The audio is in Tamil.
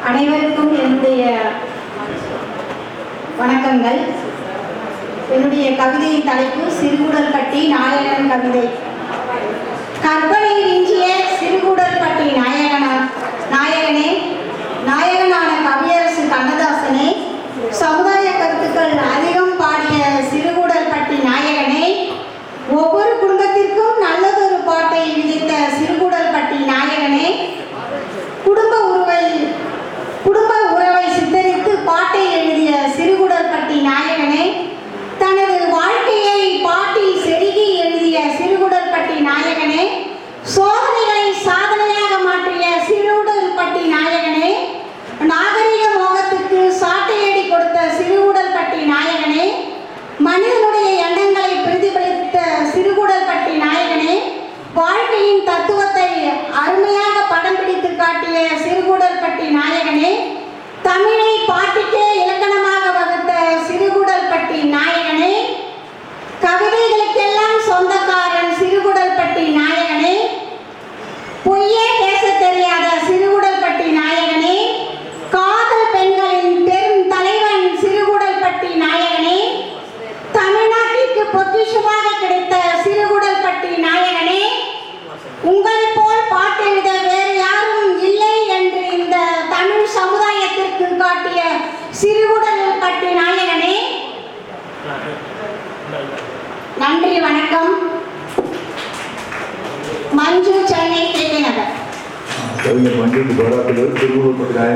அனைவருக்கும் என்னுடைய வணக்கங்கள். என்னுடைய கவிதையின் தலைப்பு சிறுகுடல் பட்டி நாயகன் கவிதை. கற்பனை விஞ்சிய சிறுகுடல் பட்டி நாயகனா நாயகனே நாயகனான கவியரசு கண்ணதாசனே சமுதாய கருத்துக்கள் அதிகம் பாடிய சிறுகுடல் பட்டி நாயகனே ஒவ்வொரு குடும்பத்திற்கும் நல்லதொரு பாட்டை விதித்த சிறுகுடல் பட்டி நாயகனே குடும்ப உறவை குடும்ப உறவை சித்தரித்து பாட்டை எழுதிய சிறுகுடல் பட்டி நாயகனே தனது வாழ்க்கையை பாட்டில் செருகி எழுதிய சிறுகுடல் பட்டி நாயகனே சோதனைகளை சாதனையாக மாற்றிய சிறுகுடல் பட்டி நாயகனே நாகரிக மோகத்துக்கு சாட்டையடி கொடுத்த சிறுகுடல் பட்டி நாயகனே மனிதனுடைய எண்ணங்களை பிரதிபலித்த சிறுகுடல் பட்டி நாயகனே வாழ்க்கையின் தத்துவத்தை அருமையாக படம் பிடித்து காட்டிய சிறுகுடல் பட்டி நாயகனே தமிழை பாட்டுக்கே இலக்கணமாக வகுத்த சிறுகுடல் பட்டி நாயகனே கவிதைகளுக்கெல்லாம் சொந்தக்காரன் சிறுகுடல் பட்டி நாயகனே பொய்யே பேச தெரியாத சிறுகுடல் பட்டி நாயகனே காதல் பெண்களின் பெரும் தலைவன் சிறுகுடல் பட்டி நாயகனே தமிழ்நாட்டிற்கு பொக்கிஷமாக கிடைத்த சிறுகுடல் பட்டி நாயகனே உங்கள் நன்றி வணக்கம். மஞ்சு சென்னை கே மஞ்சு போராட்டத்தில் திருவள்ளுவர்